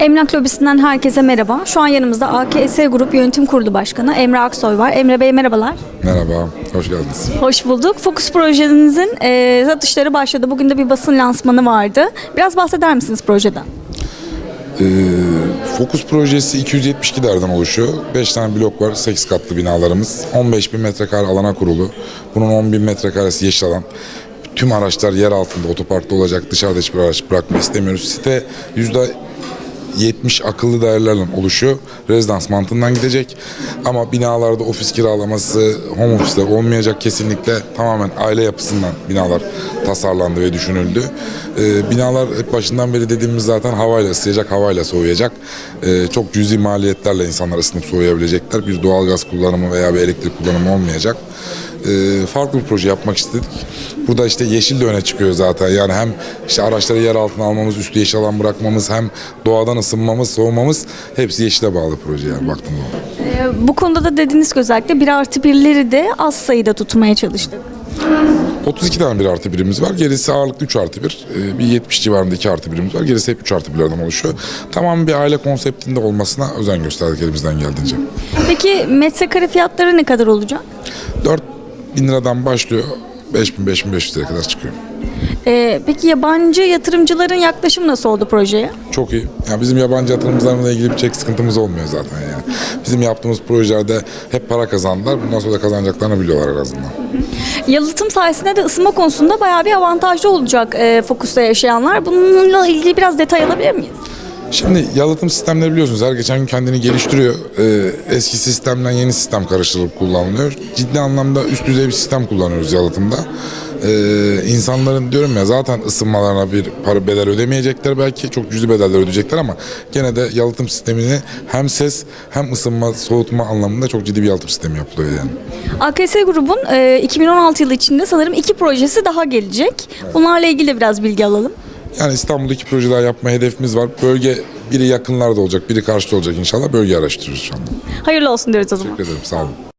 Emlak Lobisi'nden herkese merhaba. Şu an yanımızda AKS Grup Yönetim Kurulu Başkanı Emre Aksoy var. Emre Bey merhabalar. Merhaba, hoş geldiniz. Hoş bulduk. Fokus projenizin e, satışları başladı. Bugün de bir basın lansmanı vardı. Biraz bahseder misiniz projeden? Fokus projesi 272 derden oluşuyor. 5 tane blok var, 8 katlı binalarımız. 15 bin metrekare alana kurulu. Bunun 10 bin metrekaresi yeşil alan. Tüm araçlar yer altında, otoparkta olacak. Dışarıda hiçbir araç bırakmak istemiyoruz. Site yüzde 70 akıllı değerlerle oluşuyor. Rezidans mantığından gidecek. Ama binalarda ofis kiralaması, home ofisler olmayacak kesinlikle. Tamamen aile yapısından binalar tasarlandı ve düşünüldü. Ee, binalar hep başından beri dediğimiz zaten havayla ısıyacak, havayla soğuyacak. Ee, çok cüzi maliyetlerle insanlar ısınıp soğuyabilecekler. Bir doğalgaz kullanımı veya bir elektrik kullanımı olmayacak. Ee, farklı bir proje yapmak istedik. Burada işte yeşil de öne çıkıyor zaten. Yani hem işte araçları yer altına almamız, üstü yeşil alan bırakmamız, hem doğadan ısınmamız, soğumamız hepsi yeşile bağlı proje yani baktığımda. E, bu konuda da dediğiniz ki özellikle bir artı birleri de az sayıda tutmaya çalıştık. 32 tane bir artı birimiz var. Gerisi ağırlıklı 3 artı 1. Ee, bir 70 civarında 2 artı birimiz var. Gerisi hep 3 artı birlerden oluşuyor. Tamam bir aile konseptinde olmasına özen gösterdik elimizden geldiğince. Peki metrekare fiyatları ne kadar olacak? 4 bin liradan başlıyor. 5000 5500 liraya kadar çıkıyor. E, peki yabancı yatırımcıların yaklaşımı nasıl oldu projeye? Çok iyi. Yani bizim yabancı yatırımcılarla ilgili bir çek sıkıntımız olmuyor zaten yani. Bizim yaptığımız projelerde hep para kazandılar. Bundan sonra da kazanacaklarını biliyorlar en azından. Yalıtım sayesinde de ısınma konusunda bayağı bir avantajlı olacak e, Fokus'ta yaşayanlar. Bununla ilgili biraz detay alabilir miyiz? Şimdi yalıtım sistemleri biliyorsunuz her geçen gün kendini geliştiriyor. Ee, eski sistemden yeni sistem karıştırılıp kullanılıyor. Ciddi anlamda üst düzey bir sistem kullanıyoruz yalıtımda. Ee, insanların diyorum ya zaten ısınmalarına bir para bedel ödemeyecekler belki çok cüzi bedeller ödeyecekler ama gene de yalıtım sistemini hem ses hem ısınma soğutma anlamında çok ciddi bir yalıtım sistemi yapılıyor yani. AKS grubun e, 2016 yılı içinde sanırım iki projesi daha gelecek. Bunlarla ilgili de biraz bilgi alalım. Yani İstanbul'daki projeler yapma hedefimiz var. Bölge biri yakınlarda olacak, biri karşıda olacak inşallah. Bölge araştırıyoruz şu anda. Hayırlı olsun diyoruz o zaman. Teşekkür ederim, sağ olun.